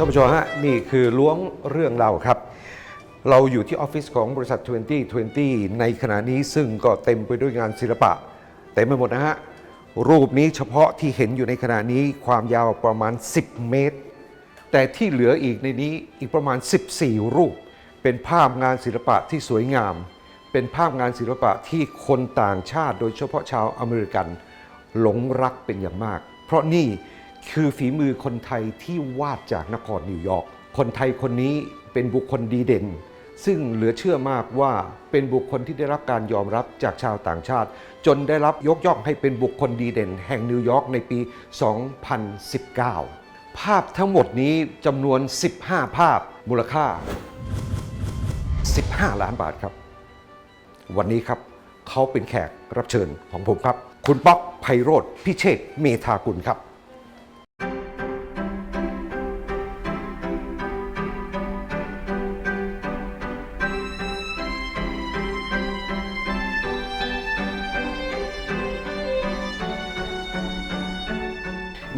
ท่านผู้ชมฮะนี่คือล้วงเรื่องเราครับ เราอยู่ที่ออฟฟิศของบริษัท 2020 ในขณะนี้ซึ่งก็เต็มไปด้วยงานศิลปะเต็มไปหมดนะฮะ รูปนี้เฉพาะที่เห็นอยู่ในขณะนี้ความยาวประมาณ 10 เมตร แต่ที่เหลืออีกในนี้อีกประมาณ 14 รูป เป็นภาพงานศิลปะที่สวยงาม เป็นภาพงานศิลปะที่คนต่างชาติ โดยเฉพาะชาวอเมริกัน หลงรักเป็นอย่างมาก เพราะนี่ คือฝีมือคนไทยที่วาดจากนครนิวยอร์กคนไทยคนนี้เป็นบุคคลดีเด่น ซึ่งเหลือเชื่อมากว่าเป็นบุคคลที่ได้รับการยอมรับจากชาวต่างชาติ จนได้รับยกย่องให้เป็นบุคคลดีเด่น แห่งนิวยอร์กในปี 2019 ภาพทั้งหมดนี้จำนวน 15 ภาพมูลค่า 15 ล้านบาทครับ วันนี้ครับเขาเป็นแขกรับเชิญของผมครับ คุณป๊อกไพโรธพิเชษเมธากุลครับ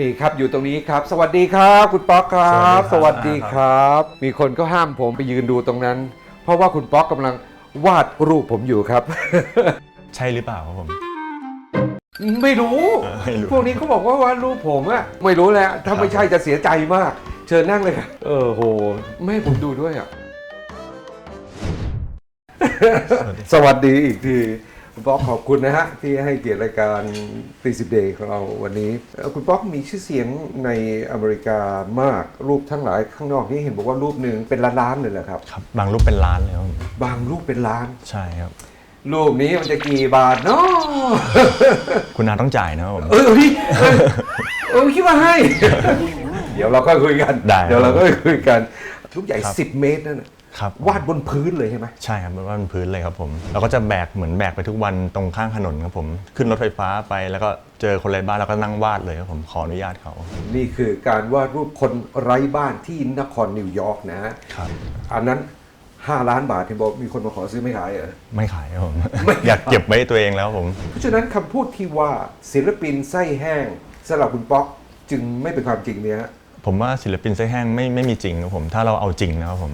นี่ครับอยู่ตรงนี้ครับ สวัสดีครับ คุณป๊อกครับ สวัสดีครับ มีคนก็ห้ามผมไปยืนดูตรงนั้น เพราะว่าคุณป๊อกกำลังวาดรูปผมอยู่ครับ ใช่หรือเปล่าครับผม ไม่รู้ เออไม่รู้ พวกนี้เขาบอกว่าวาดรูปผมอะไม่รู้แหละถ้าไม่ใช่จะเสียใจมาก เชิญนั่งเลยครับเออโหไม่ให้ผมดูด้วยอะ สวัสดีอีกที คุณป๊อกขอบคุณนะฮะ ที่ให้เกียรติรายการตีสิบเดย์ของเราวันนี้เอ่อคุณป๊อกมีชื่อเสียงในอเมริกามากรูปทั้งหลายข้างนอกนี่เห็นบอกว่ารูปหนึ่งเป็นล้านๆเลยแหละครับ ครับ บางรูปเป็นล้านเลยครับผมบางรูปเป็นล้าน ใช่ครับ รูปนี้มันจะกี่บาทเนาะคุณนาต้องจ่ายนะครับผม เออเฮ้ยเออเออคิดว่าให้ เดี๋ยวเราก็คุยกัน ได้เดี๋ยวเราก็คุยกันรูปใหญ่ ครับ 10 เมตรนั่นน่ะ ครับ วาดบนพื้นเลยใช่ไหมใช่ครับว่ามันพื้นเลยครับผมเราก็จะแบกเหมือนแบกไปทุกวันตรงข้างถนนครับผม ขึ้นรถไฟฟ้าไปแล้วก็เจอคนไร้บ้านแล้วก็นั่งวาดเลยครับผมขออนุญาตเขานี่คือการวาดรูปคนไร้บ้านที่นครนิวยอร์กนะฮะครับ อันนั้น 5 ล้านบาทที่บอกมีคนมาขอซื้อไม่ขายเหรอ ไม่ขายครับผม อยากเก็บไว้ตัวเองแล้วครับผม เพราะฉะนั้นคำพูดที่ว่าศิลปินไส้แห้งสำหรับคุณป๊อกจึงไม่เป็นความจริงเนี่ยฮะ ผมว่าศิลปินไส้แห้งไม่ไม่มีจริงครับผม ถ้าเราเอาจริงนะครับผม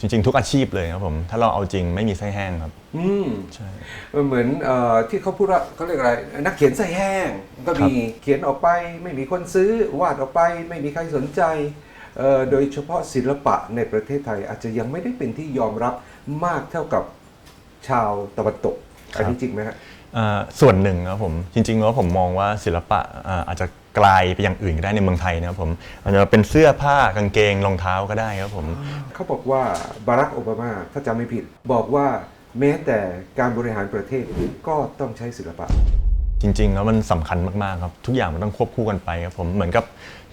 จริง ๆ ทุกอาชีพเลยครับผม ถ้าเราเอาจริงไม่มีไส้แห้งครับ อืมใช่ มันเหมือนเออที่เขาพูดว่าเขาเรียกอะไร นักเขียนไส้แห้ง ก็มีเขียนออกไปไม่มีคนซื้อวาดออกไปไม่มีใครสนใจเอ่อโดยเฉพาะศิลปะในประเทศไทยอาจจะยังไม่ได้เป็นที่ยอมรับมากเท่ากับชาวตะวันตกอันนี้จริงไหมฮะอ่าส่วนหนึ่งครับผมจริงๆแล้วผมมองว่าศิลปะอ่าอาจจะไกลไปอย่างอื่นก็ได้ในเมืองไทยนะครับผมอาจจะเป็นเสื้อผ้ากางเกงรองเท้าก็ได้ครับผม เขาบอกว่าบารักโอบามาถ้าจำไม่ผิด บอกว่าแม้แต่การบริหารประเทศก็ต้องใช้ศิลปะ จริงๆแล้วมันสำคัญมากๆครับทุกอย่างมันต้องควบคู่กันไปครับผมเหมือนกับ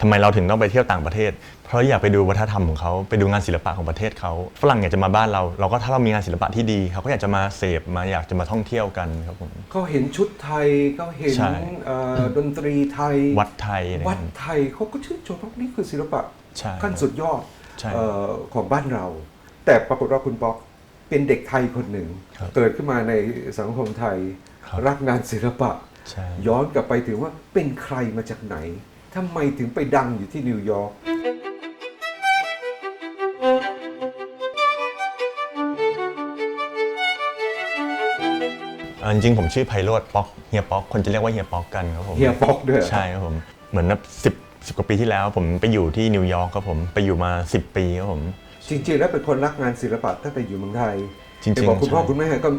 ทำไมเราถึงต้องไปเที่ยวต่างประเทศ เพราะอยากไปดูวัฒนธรรมของเขาไปดูงานศิลปะของประเทศเขาฝรั่งอยากจะมาบ้านเรา เราก็ถ้าเรามีงานศิลปะที่ดีเขาก็อยากจะมาเสพมาอยากจะมาท่องเที่ยวกันครับผม เขาเห็นชุดไทยเขาเห็นใช่ เอ่อดนตรีไทย วัดไทยอะไรวัดเงี้ยไทยเขาก็ชื่นชมว่านี่คือศิลปะใช่ขั้นสุดยอดใช่เอ่อของบ้านเรา แต่ปรากฏว่าคุณป๊อกเป็นเด็กไทยคนหนึ่ง ครับเกิดขึ้นมาในสังคมไทย ครับรักงานศิลปะใช่ ย้อนกลับไปถึงว่าเป็นใครมาจากไหนทำไมถึงไปดังอยู่ที่นิวยอร์กอ่าจริงๆผมชื่อไพโรธป๊อกเฮียป๊อกคนจะเรียกว่าเฮียป๊อกกันครับผมเฮียป๊อกด้วยใช่ครับผมเหมือนนับสิบสิบกว่าปีที่แล้ว ผมไปอยู่ที่นิวยอร์กครับผมไปอยู่มา 10 ปีครับผม จริงๆแล้วเป็นคนรักงานศิลปะตั้งแต่อยู่เมืองไทย จริงๆเห็นบอกคุณพ่อใช่คุณแม่ก็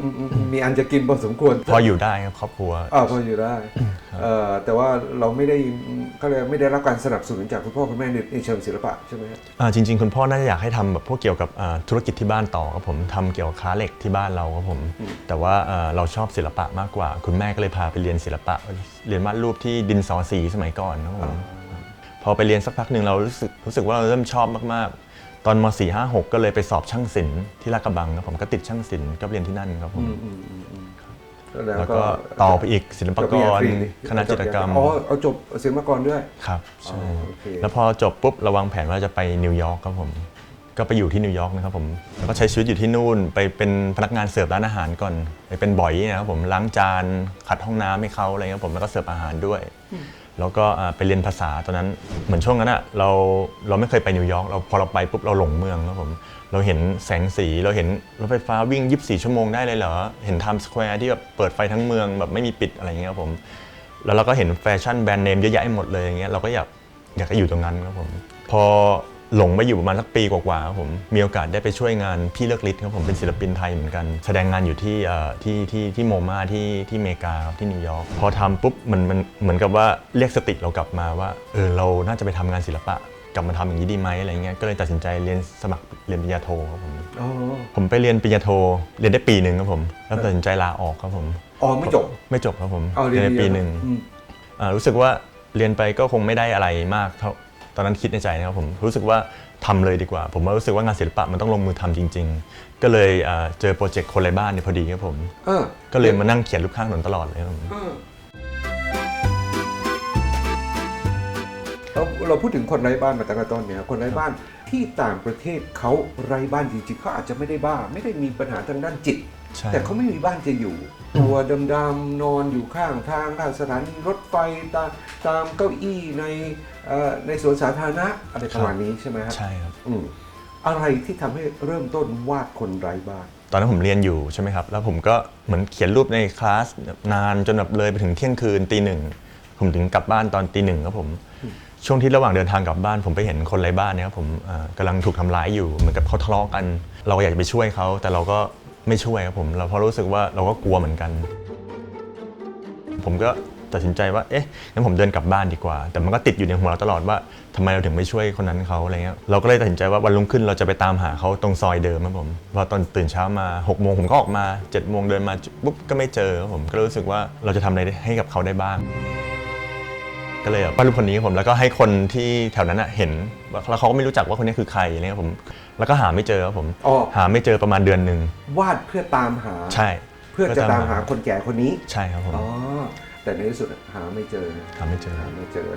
มีอันจะกินพอสมควร พออยู่ได้ครับครอบครัวอ่าพออยู่ได้เอ่อแต่ว่าเราไม่ได้ก็เลยกไม่ได้รับการสนับสนุนจากคุณพ่อคุณแม่ในในเชิงศิลปะใช่ไหมครับอ่าจริง ๆ คุณพ่อน่าจะอยากให้ทำแบบพวกเกี่ยวกับอ่าธุรกิจที่บ้านต่อครับผมทำเกี่ยวกับค้าเหล็กที่บ้านเราครับผม แต่ว่าอ่าเราชอบศิลปะมากกว่า คุณแม่ก็เลยพาไปเรียนศิลปะ เรียนวาดรูปที่ดินสอสีสมัยก่อนครับผมพอไปเรียนสักพักหนึ่งเรารู้สึกรู้สึกว่าเราเริ่มชอบมากๆ ตอนม .4 5 6 ก็เลยไปสอบช่างศิลป์ที่ลาดกระบังครับผมก็ติดช่างศิลป์ก็เรียนที่นั่นครับผม แล้วก็ต่อไปอีกศิลปากรคณะจิตรกรรมอ๋อเอาจบศิลปากรด้วยครับใช่อ๋อโอเคแล้วพอจบปุ๊บเราวางแผนว่าจะไปนิวยอร์กครับผม ก็ไปอยู่ที่นิวยอร์กนะครับผมแล้วก็ใช้ชีวิตอยู่ที่นู่นไปเป็นพนักงานเสิร์ฟร้านอาหารก่อนไปเป็นบ่อยนะครับผมล้างจานขัดห้องน้ำให้เขาอะไรเงี้ยผมแล้วก็เสิร์ฟอาหารด้วย แล้วก็ไปเรียนภาษาตอนนั้นเหมือนช่วงนั้นอะเราเราไม่เคยไปนิวยอร์กเราพอเราไปปุ๊บเราหลงเมืองแล้วผมเราเห็นแสงสีเราเห็นรถไฟฟ้าวิ่ง 24 ชั่วโมงได้เลยเหรอ เห็นไทม์สแควร์ที่แบบเปิดไฟทั้งเมืองแบบไม่มีปิดอะไรอย่างเงี้ยครับผม แล้วเราก็เห็นแฟชั่นแบรนด์เนมเยอะแยะหมดเลยอย่างเงี้ยเราก็อยากอยากจะอยู่ตรงนั้นครับผม พอ หลงไปอยู่ประมาณสักปีกว่าๆครับผมมีโอกาสได้ไปช่วยงานพี่เลิกฤทธิ์ครับผมเป็นศิลปินไทยเหมือนกัน แสดงงานอยู่ที่เอ่อที่ที่ที่โมมาที่ที่อเมริกาครับที่นิวยอร์กพอทำปุ๊บมันมันเหมือนกับว่าเรียกสติเรากลับมาว่าเออเราน่าจะไปทำงานศิลปะ กลับมาทำอย่างนี้ดีไหมอะไรเงี้ยก็เลยตัดสินใจเรียนสมัครเรียนปริญญาโทครับผมอ๋อผมไปเรียนปริญญาโทเรียนได้ปีหนึ่งครับผมแล้วตัดสินใจลาออกครับผมอ๋อไม่จบไม่จบครับผมเอาเรียนได้เดียวปีหนึ่ง อืม อ่ารู้สึกว่าเรียนไปก็คงไม่ได้อะไรมากเท่า ตอนนั้นคิดในใจนะครับผมรู้สึกว่าทำเลยดีกว่า ผมว่ารู้สึกว่างานศิลปะมันต้องลงมือทำจริง ๆ ก็เลยอ่าเจอโปรเจกต์คนไร้บ้านเนี่ยพอดีครับผมเออก็เลยมานั่งเขียนรูปข้างถนนตลอดเลยครับผมเออเราเราพูดถึงคนไร้บ้านมาตั้งแต่ต้นเนี่ยคนไร้บ้านที่ต่างประเทศเขาไร้บ้านจริงๆเขาอาจจะไม่ได้บ้า ไม่ได้มีปัญหาทางด้านจิตใช่แต่เขาไม่มีบ้านจะอยู่ ตัวดำๆนอนอยู่ข้างทางข้างสถานีรถไฟตามตามเก้าอี้ในเอ่อ ในสวนสาธารณะอะไรประมาณนี้ใช่ไหมฮะใช่ครับอืมอะไรที่ทำให้เริ่มต้นวาดคนไร้บ้าน ตอนนั้นผมเรียนอยู่ใช่ไหมครับ แล้วผมก็เหมือนเขียนรูปในคลาสนานจนแบบเลยไปถึงเที่ยงคืนตีหนึ่งผมถึงกลับบ้านตอนตีหนึ่งครับผมช่วงที่ระหว่างเดินทางกลับบ้านผมไปเห็นคนไร้บ้านเนี่ยครับผมอ่ากำลังถูกทำร้ายอยู่เหมือนกับเขาทะเลาะกัน เราก็อยากจะไปช่วยเขาแต่เราก็ไม่ช่วยครับผม เราเพราะรู้สึกว่าเราก็กลัวเหมือนกัน ผมก็ ตัดสินใจว่าเอ๊ะงั้นผมเดินกลับบ้านดีกว่า แต่มันก็ติดอยู่ในหัวเราตลอดว่าทำไมเราถึงไม่ช่วยคนนั้นเขาอะไรเงี้ยเราก็เลยตัดสินใจว่าวันรุ่งขึ้นเราจะไปตามหาเขาตรงซอยเดิมครับผมพอตอนตื่นเช้ามา6กโมงผมก็ออกมา7จ็ดโมงเดินมาปุ๊บก็ไม่เจอครับผมก็รู้สึกว่าเราจะทำอะไรให้กับเขาได้บ้าง ก็เลยแบบวาดรูปคนนี้ครับผมแล้วก็ให้คนที่แถวนั้นอะเห็นว่าแล้วเขาก็ไม่รู้จักว่าคนนี้คือใครอะไรเงี้ยครับผมแล้วก็หาไม่เจอครับผมอ๋อ หาไม่เจอประมาณเดือนหนึ่งวาดเพื่อตามหา ใช่เพื่อจะตามหาคนแก่คนนี้ ใช่ครับผม อ๋อ แต่ในที่สุดหาไม่เจอหาไม่เจอหาไม่เจอ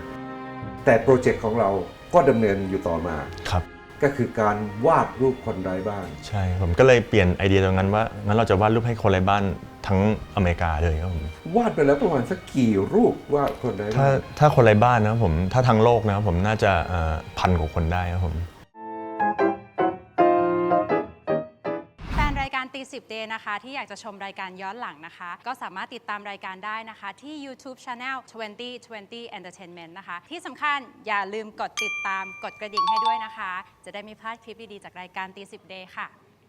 แต่โปรเจกต์ของเราก็ดำเนินอยู่ต่อมาครับ ก็คือการวาดรูปคนไร้บ้าน ใช่ผมก็เลยเปลี่ยนไอเดียตรงนั้นว่างั้นเราจะวาดรูปให้คนไร้บ้านทั้งอเมริกาเลยครับผมวาดไปแล้วประมาณสักกี่รูปวาดคนไร้ถ้าบ้านถ้าคนไร้บ้านนะครับผมถ้าทั้งโลกนะครับผมน่าจะเอ่อพันกว่าคนได้ครับผม ตีสิบเดนะคะ ที่อยากจะชมรายการย้อนหลังนะคะ ก็สามารถติดตามรายการได้นะคะ ที่ YouTube Channel 2020 Entertainment นะคะ ที่สำคัญอย่าลืมกดติดตามกดกระดิ่งให้ด้วยนะคะ จะได้ไม่พลาดคลิปดีๆจากรายการตีสิบเดค่ะ